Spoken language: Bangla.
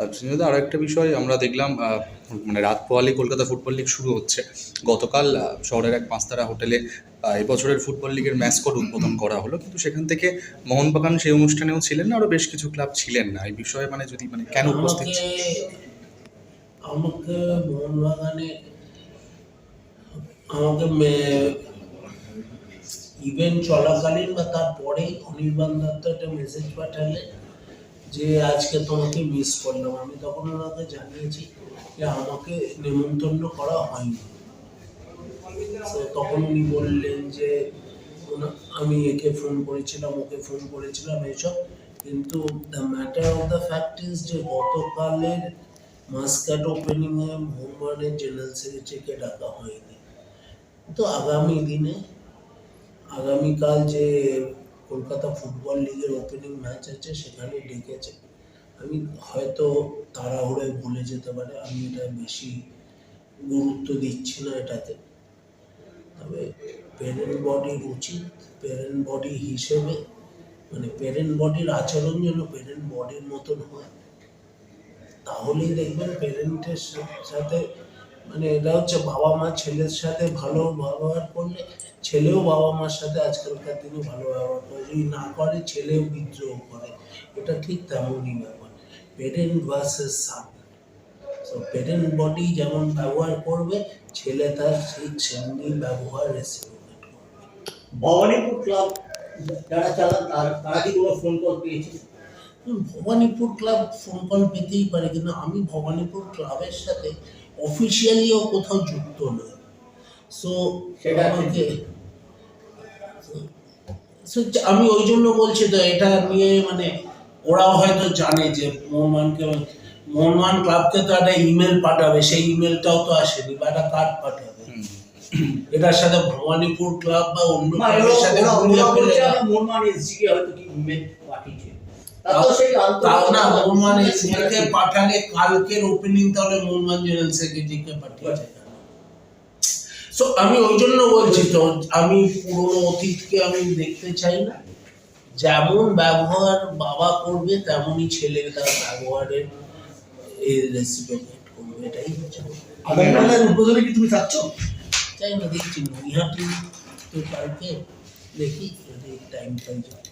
আর আরও একটা বিষয় আমরা দেখলাম মানে রাত পোয়ালি কলকাতা ফুটবল লিগ শুরু হচ্ছে। গতকাল শহরের এক পাঁচতারা হোটেলে এবছরের ফুটবল লিগের ম্যাসকট উদ্বোধন করা হলো। কিন্তু সেখান থেকে মোহনবাগান সেই অনুষ্ঠানেও ছিলেন না আরও বেশ কিছু ক্লাব ছিলেন না। এই বিষয়ে মানে যদি মানে কেন উপস্থিত? আমাকে মোহনবাগানে আমাকে ইভেন্ট চলাকালীন বা তারপরেই অনির্বাণ দত্ত একটা মেসেজ পাঠালে যে আজকে তোমাকে মিস করলাম। আমি তখন ওনাকে জানিয়েছি যে আমাকে নেমন্তন্ন করা হয়নি। তখন উনি বললেন যে আমি একে ফোন করেছিলাম, ওকে ফোন করেছিলাম এসব কিন্তু the matter of the fact is যে গতকালের মাস্কাট ওপেনিংয়ে মোহনবাগানের জেনারেল সেক্রেটারিকে ডাকা হয়নি। তো আগামী দিনে, আগামীকাল যে কলকাতা ফুটবল লিগের ওপেনিং ম্যাচ আছে, সেখানে ডেকেছে। আমি হয়তো তাড়াহুড়োয় ভুলে যেতে পারে, আমি এটা বেশি গুরুত্ব দিচ্ছি না এটাতে। তবে প্যারেন্ট বডির উচিত প্যারেন্ট বডি হিসেবে মানে প্যারেন্ট বডির আচরণ যেন প্যারেন্ট বডির মতন হয়। তাহলেই দেখবেন প্যারেন্টের সাথে মানে এটা হচ্ছে বাবা মা ছেলের সাথে ভালো ব্যবহার করলে ছেলেও বাবা মার সাথে আজকালকার দিনে ভালো ব্যবহার করে। যদি না করে, ছেলেও বিদ্রোহ করে। এটা ঠিক তেমনই ব্যাপার। Parent versus son so parent body যেমন ব্যবহার করবে, ছেলে তার ঠিক সেমনি ব্যবহার রেসিপিমেন্ট করবে। ভবানীপুর ক্লাব যারা চালান, তারা কি কোনো ফোন কল পেয়েছে? ভবানীপুর ক্লাব ফোন কল পেতেই পারে কিন্তু আমি ভবানীপুর ক্লাবের সাথে অফিসিয়ালিও কোথাও যুক্ত নই সো সেটা আমাকে আমি ওই জন্য বলছি তো এটা নিয়ে মানে ওরাও হয়তো জানে যে মোহনবানকে মোহনবান ক্লাবকে তো একটা ইমেল পাঠাবে সেই ইমেলটাও তো আসেনি বা একটা কার্ড পাঠাবে এটার সাথে ভবানীপুর ক্লাব বা অন্য ক্লাবের সাথে ওরা- গুলিয়ে ওরা ফেলে বলছে না। আমরা মোহনবাগান SG কে হয়তো কি ইমেল পাঠিয়েছে। তা তো সেই তাও না আন্তর্জাতিক মোহনবান সেটা এসিকে ঠিক। পাঠালে কালকের ওপেনিং তাহলে মোহনবান জেনারেল সেক্রেটারিকে পাঠিয়েছে সো আমি ওই জন্য বলছি তো আমি পুরোনো অতীতকে আমি দেখতে চাই না। যেমন ব্যবহার বাবা করবে তেমনই ছেলে তার ব্যবহারের রেসপেক্ট করবে এটাই হচ্ছে আগামীকালের উদ্বোধনে কি তুমি চাচ্ছ? চাই না দেখছি নৈহাটি তো কালকে দেখি যদি টাইম পাই যাবে।